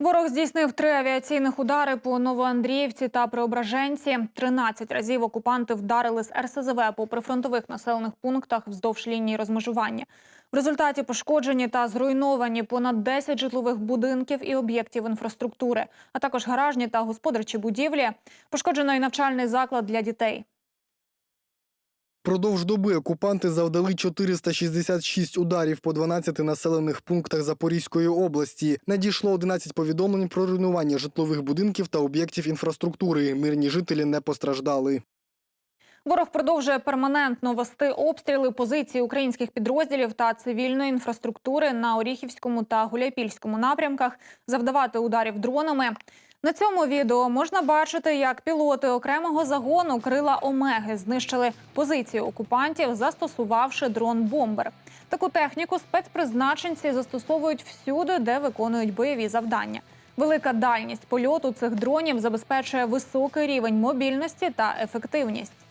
Ворог здійснив три авіаційних удари по Новоандріївці та Преображенці. 13 разів окупанти вдарили з РСЗВ по прифронтових населених пунктах вздовж лінії розмежування. В результаті пошкоджені та зруйновані понад 10 житлових будинків і об'єктів інфраструктури, а також гаражні та господарчі будівлі. Пошкоджено і навчальний заклад для дітей. Продовж доби окупанти завдали 466 ударів по 12 населених пунктах Запорізької області. Надійшло 11 повідомлень про руйнування житлових будинків та об'єктів інфраструктури. Мирні жителі не постраждали. Ворог продовжує перманентно вести обстріли позицій українських підрозділів та цивільної інфраструктури на Оріхівському та Гуляйпільському напрямках, завдавати ударів дронами. На цьому відео можна бачити, як пілоти окремого загону крила Омеги знищили позиції окупантів, застосувавши дрон-бомбер. Таку техніку спецпризначенці застосовують всюди, де виконують бойові завдання. Велика дальність польоту цих дронів забезпечує високий рівень мобільності та ефективність.